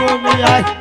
આવો આય